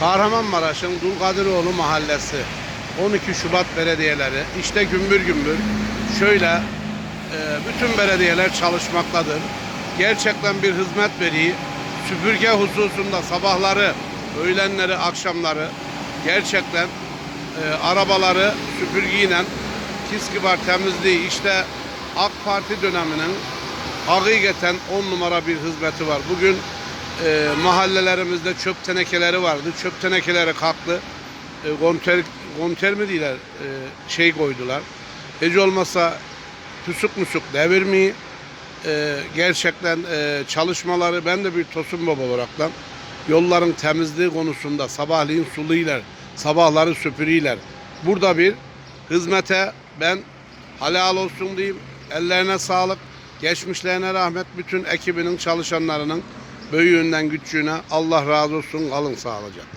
Kahramanmaraş'ın Dulkadiroğlu Mahallesi 12 Şubat belediyeleri işte gümbür gümbür şöyle e, bütün belediyeler çalışmaktadır. Gerçekten bir hizmet veriyi süpürge hususunda sabahları, öğlenleri, akşamları gerçekten e, arabaları süpürgeyle kiskibar temizliği işte AK Parti döneminin hakikaten on numara bir hizmeti var. Bugün e, mahallelerimizde çöp tenekeleri vardı. Çöp tenekeleri kalktı. E, konter, konter mi diyorlar? E, şey koydular. Hiç olmasa tüsük müsük devirmeyi e, gerçekten e, çalışmaları ben de bir Tosun Baba olaraktan yolların temizliği konusunda sabahleyin suluyla sabahları süpürüyorlar. Burada bir hizmete ben halal olsun diyeyim. Ellerine sağlık. Geçmişlerine rahmet. Bütün ekibinin çalışanlarının büyüğünden küçüğüne Allah razı olsun. Kalın sağlıcakla.